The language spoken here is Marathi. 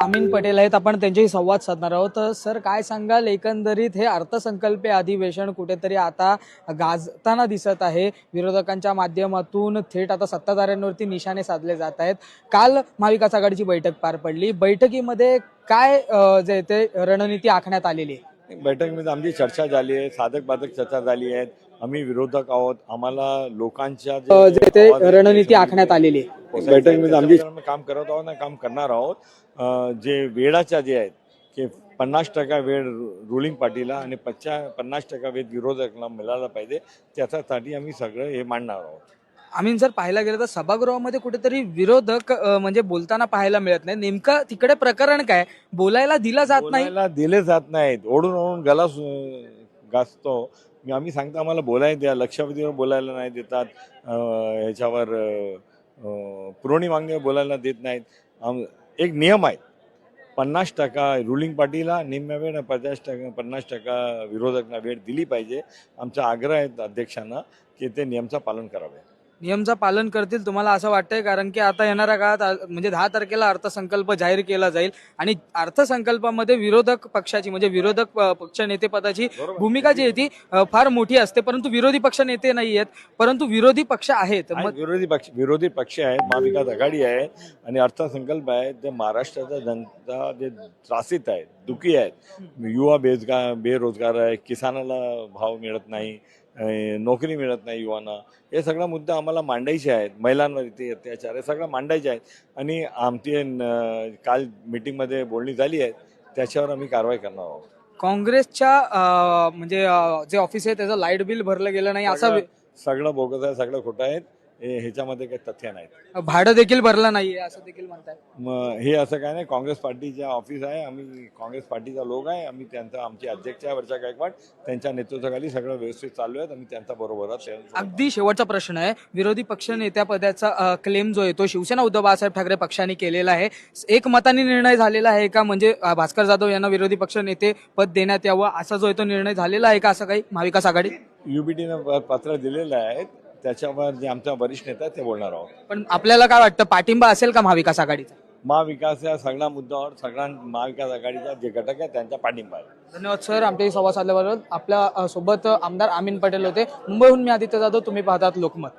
अमीन पटेल आहेत. आपण त्यांच्याशी संवाद साधणार आहोत. सर काय सांगाल? एकंदरीत हे अर्थसंकल्पीय अधिवेशन कुठेतरी आता गाजताना दिसत आहे. विरोधकांच्या माध्यमातून थेट आता सत्ताधाऱ्यांवरती निशाणे साधले जात आहेत. काल महाविकास आघाडीची बैठक पार पडली. बैठकीमध्ये काय जे ते रणनीती आखण्यात आलेली आहे? बैठकीमध्ये आमची चर्चा झाली आहे. साधक बाधक चर्चा झाली आहे. आम्ही विरोधक आहोत. आम्हाला लोकांच्या जे ते रणनीती आखण्यात आलेली आहे. बैठकीमध्ये आमची काम करत आहोत ना काम करणार आहोत. जे वेळाच्या जे आहेत की पन्नास टक्का वेळ रुलिंग पार्टीला आणि पच्चा पन्नास टक्का वेळ विरोधकाला मिळाला पाहिजे त्याच्यासाठी आम्ही सगळं हे मांडणार आहोत. आम्ही जर पाहायला गेलं तर सभागृहामध्ये कुठेतरी विरोधक म्हणजे बोलताना पाहायला मिळत नाही. नेमकं तिकडे प्रकरण काय? बोलायला दिलं जात नाही? दिले जात नाहीत. ओढून ओढून गला गाजतो. मी आम्ही सांगतो आम्हाला बोलायला द्या. लक्षवेधीवर बोलायला नाही देतात. ह्याच्यावर पुरवणी मागणी बोलायला देत नाहीत. आम- एक नियम आहे. पन्नास टक्का रुलिंग पार्टीला निम्म्या वेळ पचास टक्का पन्नास टक्का विरोधकांना वेळ दिली पाहिजे. आमचा आग्रह आहे अध्यक्षांना की ते नियमचं पालन करावे. नियमचं पालन करतील तुम्हाला असं वाटतंय? कारण की आता येणाऱ्या काळात म्हणजे दहा तारखेला अर्थसंकल्प जाहीर केला जाईल आणि अर्थसंकल्पामध्ये विरोधक पक्षाची म्हणजे विरोधक पक्ष नेते पदाची भूमिका जी आहे ती फार मोठी असते. परंतु विरोधी पक्ष नेते नाही आहेत. परंतु विरोधी पक्ष आहेत. विरोधी पक्ष विरोधी पक्ष आहेत. महाविकास आघाडी आहे आणि अर्थसंकल्प आहे. ते महाराष्ट्राचा जनता जे त्रासित आहेत दुखी आहेत. युवा बेरोजगार बेरोजगार आहे किसानाला भाव मिळत नाही. नोकरी मिळत नाही युवांना. हे सगळा मुद्दा आम्हाला मांडायचे आहेत. महिलांवर इथे अत्याचार हे सगळं मांडायचे आहेत. आणि आमची काल मीटिंगमध्ये बोलणी झाली आहे. त्याच्यावर आम्ही कारवाई करणार आहोत. काँग्रेसच्या म्हणजे जे ऑफिस आहे त्याचं लाइट बिल भरलं गेलं नाही असं सगळं- सगळं बोगस आहे सगळं खोटं आहे. हे- ह्याच्यामध्ये काही तथ्य नाहीत. भाडं देखील भरलं नाहीये असं देखील म्हणताय मग हे असं काय नाही काँग्रेस पार्टीच्या ऑफिस आहे आम्ही काँग्रेस पार्टीचा लोक आहे आम्ही त्यांचा आमचे अध्यक्ष आहे वर्षा गायकवाड त्यांच्या नेतृत्वाखाली सगळं व्यवस्थित चालू आहे आम्ही त्यांचा बरोबर आहोत. अगदी शेवटचा प्रश्न आहे. विरोधी पक्ष नेत्या पदाचा क्लेम जो आहे तो शिवसेना उद्धव बाळासाहेब ठाकरे पक्षाने केलेला आहे. एक मताने निर्णय झालेला आहे का? म्हणजे अ, भास्कर जाधव यांना विरोधी पक्ष नेते पद देण्यात यावं असा जो आहे तो निर्णय झालेला आहे का? असं काही महाविकास आघाडी? युबीटीनं पत्र दिलेलं आहे त्याच्यावर जे आमचा वरिष्ठ नेता ते बोलणार आहोत. पण आपल्याला काय वाटतं पाठिंबा असेल का महाविकास आघाडीचा? महाविकास या सगळ्या मुद्द्यावर सगळ्या महाविकास आघाडीचा जे घटक आहे त्यांचा पाठिंबा आहे. धन्यवाद सर. आमच्याही संवाद साधल्याबरोबर आपल्यासोबत आमदार अमिन पटेल होते. मुंबईहून मी आदित्य जाधव तुम्ही पाहतात लोकमत.